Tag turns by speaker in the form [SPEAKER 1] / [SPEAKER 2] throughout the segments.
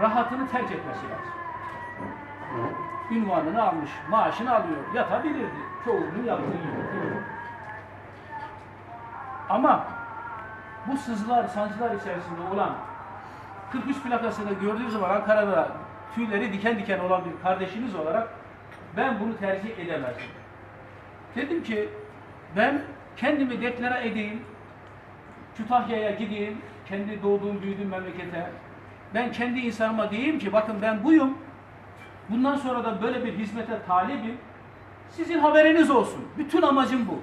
[SPEAKER 1] rahatını terk etmesi lazım. Ünvanını almış, maaşını alıyor, yatabilirdi. Çoğunun yaptığı gibi. Ama bu sızılar, sancılar içerisinde olan 43 plakasını gördüğü zaman Ankara'da tüyleri diken diken olan bir kardeşiniz olarak ben bunu tercih edemezdim. Dedim ki ben kendimi deklare edeyim, Kütahya'ya gideyim, kendi doğduğum, büyüdüğüm memlekete. Ben kendi insanıma diyeyim ki bakın ben buyum. Bundan sonra da böyle bir hizmete talibim. Sizin haberiniz olsun. Bütün amacım bu.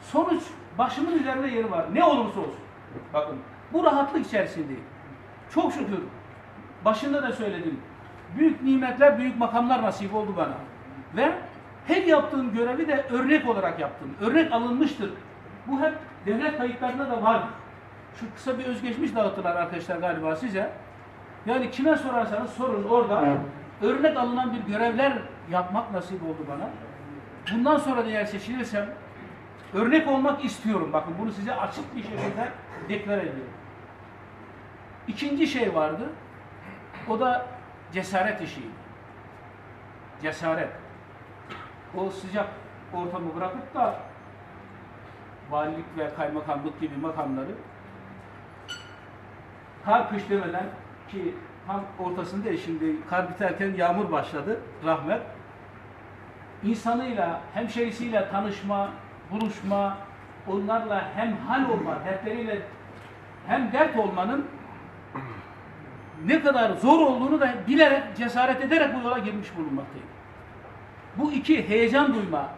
[SPEAKER 1] Sonuç başımın üzerinde yeri var. Ne olursa olsun. Bakın bu rahatlık içerisindeyim. Çok şükür. Başında da söyledim. Büyük nimetler, büyük makamlar nasip oldu bana. Ve her yaptığım görevi de örnek olarak yaptım. Örnek alınmıştır. Bu hep devlet kayıtlarında da vardır. Şu kısa bir özgeçmiş dağıttılar arkadaşlar galiba size. Yani kime sorarsanız sorun orada örnek alınan bir görevler yapmak nasip oldu bana. Bundan sonra da eğer seçilirsem örnek olmak istiyorum. Bakın bunu size açık bir şekilde deklar ediyorum. İkinci şey vardı. O da cesaret işiydi. Cesaret. O sıcak ortamı bırakıp da valilik ve kaymakamlık gibi makamları kar kış demeden ki tam ortasında şimdi kar biterken yağmur başladı rahmet. İnsanıyla, hemşerisiyle tanışma, buluşma, onlarla hem hal olma, dertleriyle hem dert olmanın ne kadar zor olduğunu da bilerek, cesaret ederek bu yola girmiş bulunmaktayım. Bu iki heyecan duyma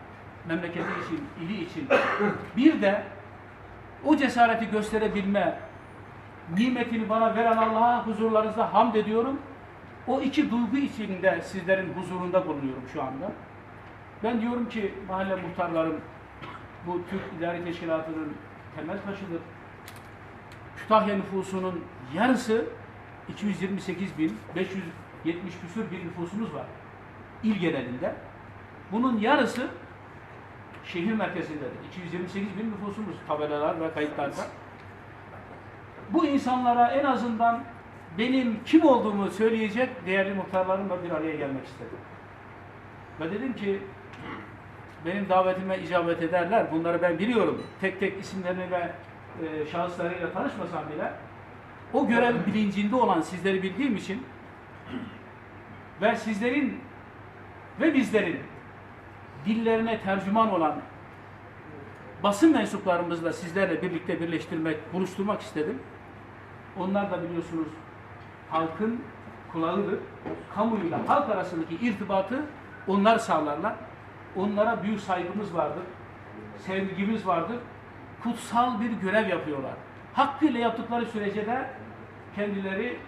[SPEAKER 1] memleketi için, ili için. Bir de o cesareti gösterebilme nimetini bana veren Allah'a huzurlarınızda hamd ediyorum. O iki duygu içinde sizlerin huzurunda bulunuyorum şu anda. Ben diyorum ki mahalle muhtarlarım bu Türk İdari Teşkilatı'nın temel taşıdır. Kütahya nüfusunun yarısı 228 bin, 570 küsur bir nüfusumuz var. İl genelinde. Bunun yarısı şehir merkezindedir. 228 bin nüfusumuz tabelalar ve kayıtlarda. Bu insanlara en azından benim kim olduğumu söyleyecek değerli muhtarlarımla bir araya gelmek istedim. Ve dedim ki benim davetime icabet ederler. Bunları ben biliyorum. Tek tek isimlerini ve e, şahıslarıyla tanışmasam bile o görev bilincinde olan sizleri bildiğim için ve sizlerin ve bizlerin dillerine tercüman olan basın mensuplarımızla sizlerle birlikte birleştirmek, buluşturmak istedim. Onlar da biliyorsunuz halkın kulağıdır. Kamuyla halk arasındaki irtibatı onlar sağlarlar. Onlara büyük saygımız vardır. Sevgimiz vardır. Kutsal bir görev yapıyorlar. Hakkıyla yaptıkları sürece de kendileri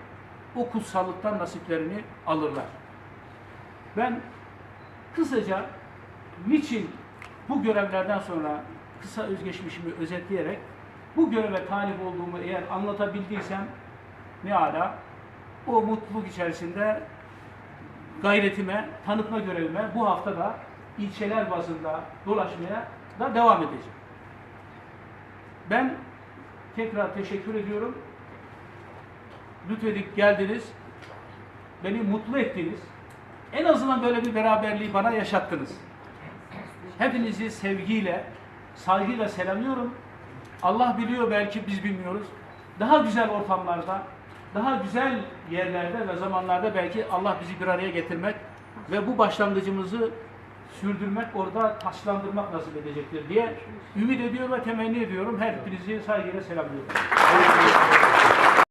[SPEAKER 1] o kutsallıktan nasiplerini alırlar. Ben kısaca niçin bu görevlerden sonra kısa özgeçmişimi özetleyerek bu göreve talip olduğumu eğer anlatabildiysem ne ala o mutluluk içerisinde gayretime, tanıtma görevime bu hafta da ilçeler bazında dolaşmaya da devam edeceğim. Ben tekrar teşekkür ediyorum. Lütfedip geldiniz. Beni mutlu ettiniz. En azından böyle bir beraberliği bana yaşattınız. Hepinizi sevgiyle, saygıyla selamlıyorum. Allah biliyor belki biz bilmiyoruz. Daha güzel ortamlarda, daha güzel yerlerde ve zamanlarda belki Allah bizi bir araya getirmek ve bu başlangıcımızı sürdürmek, orada taşlandırmak nasip edecektir diye ümit ediyorum ve temenni ediyorum. Her birinizi saygıyla selamlıyorum.